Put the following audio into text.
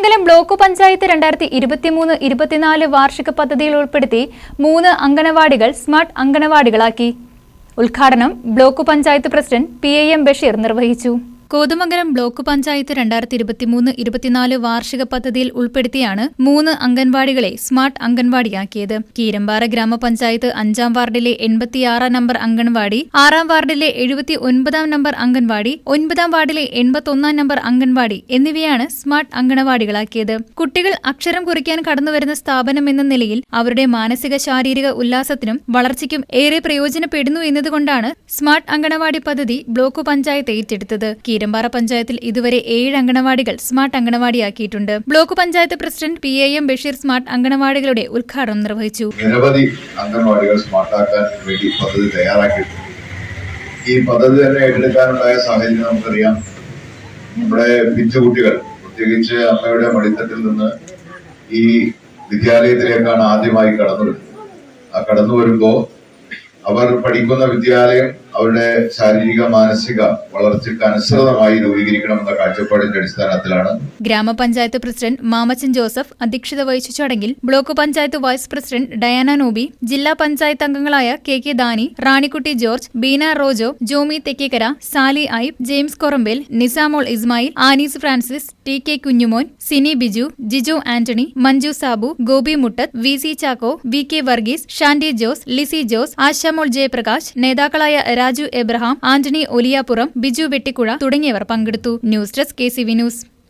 Kothamangalam block panchayat രണ്ടായിരത്തി ഇരുപത്തിമൂന്ന് ഇരുപത്തിനാല് വാർഷിക പദ്ധതിയിൽ ഉൾപ്പെടുത്തി മൂന്ന് അങ്കണവാടികൾ സ്മാർട്ട് അങ്കണവാടികളാക്കി ഉദ്ഘാടനം block panchayat president P A M Basheer നിർവഹിച്ചു. കോതമംഗലം ബ്ലോക്ക് പഞ്ചായത്ത് രണ്ടായിരത്തി ഇരുപത്തിമൂന്ന് ഇരുപത്തിനാല് വാർഷിക പദ്ധതിയിൽ ഉൾപ്പെടുത്തിയാണ് മൂന്ന് അംഗൻവാടികളെ സ്മാർട്ട് അംഗൻവാടിയാക്കിയത്. കീരമ്പാറ ഗ്രാമപഞ്ചായത്ത് അഞ്ചാം വാർഡിലെ എൺപത്തിയാറാം നമ്പർ അംഗൻവാടി ആറാം വാർഡിലെ എഴുപത്തി ഒൻപതാം നമ്പർ അംഗൻവാടി ഒൻപതാം വാർഡിലെ എൺപത്തൊന്നാം നമ്പർ അംഗൻവാടി എന്നിവയാണ് സ്മാർട്ട് അംഗനവാടികളാക്കിയത്. കുട്ടികൾ അക്ഷരം കുറിക്കാൻ കടന്നുവരുന്ന സ്ഥാപനം എന്ന നിലയിൽ അവരുടെ മാനസിക ശാരീരിക ഉല്ലാസത്തിനും വളർച്ചയ്ക്കും ഏറെ പ്രയോജനപ്പെടുന്നു എന്നതുകൊണ്ടാണ് സ്മാർട്ട് അങ്കണവാടി പദ്ധതി ബ്ലോക്ക് പഞ്ചായത്ത് ഏറ്റെടുത്തത്. കീരമ്പാറ പഞ്ചായത്തിൽ ഇതുവരെ ഏഴ് അങ്കണവാടികൾ smart അങ്കണവാടിയാക്കിയിട്ടുണ്ട് block panchayat president P A M Basheer smart അങ്കണവാടികളുടെ ഉദ്ഘാടനം നിർവഹിച്ചു. നിരവധി അംഗൻവാടികൾ സ്മാർട്ടാക്കാൻ വേണ്ടി പദ്ധതി തയ്യാറാക്കിയിട്ടുണ്ട്. ഈ പദ്ധതി തന്നെ ഏറ്റെടുക്കാനുണ്ടായ സാഹചര്യം നമുക്കറിയാം. നമ്മുടെ പിഞ്ചുകുട്ടികൾ പ്രത്യേകിച്ച് അമ്മയുടെ മടിത്തട്ടിൽ നിന്ന് ഈ വിദ്യാലയത്തിലേക്കാണ് ആദ്യമായി കടന്നു വരുന്നത് ആ കടന്നു വരുമ്പോ അവർ പഠിക്കുന്ന വിദ്യാലയം അവരുടെ ശാരീരിക മാനസിക വളർച്ചയ്ക്ക് അനുസൃതമായി രൂപീകരിക്കണമെന്ന കാഴ്ചപ്പാടിന്റെ അടിസ്ഥാനത്തിലാണ്. ഗ്രാമപഞ്ചായത്ത് പ്രസിഡന്റ് മാമച്ചൻ ജോസഫ് അധ്യക്ഷത വഹിച്ച ചടങ്ങിൽ block panchayat vice president Diana Nobi ജില്ലാ പഞ്ചായത്ത് അംഗങ്ങളായ K K Dani Ranikutty George Beena Rojo Jomy Thekkekkara Sally Aib James Korambel Nisamol Ismail Anees Francis T K Kunjumon Sini Biju Jijo Antony Manju Sabu Gopi Muttath V C Chacko V K Varghese Shandy Jose Lissy Jose Ashamol Jayaprakash നേതാക്കളായ Raju Abraham Antony Oliyapuram Biju Vettikuzha തുടങ്ങിയവർ പങ്കെടുത്തു. News desk K C V news.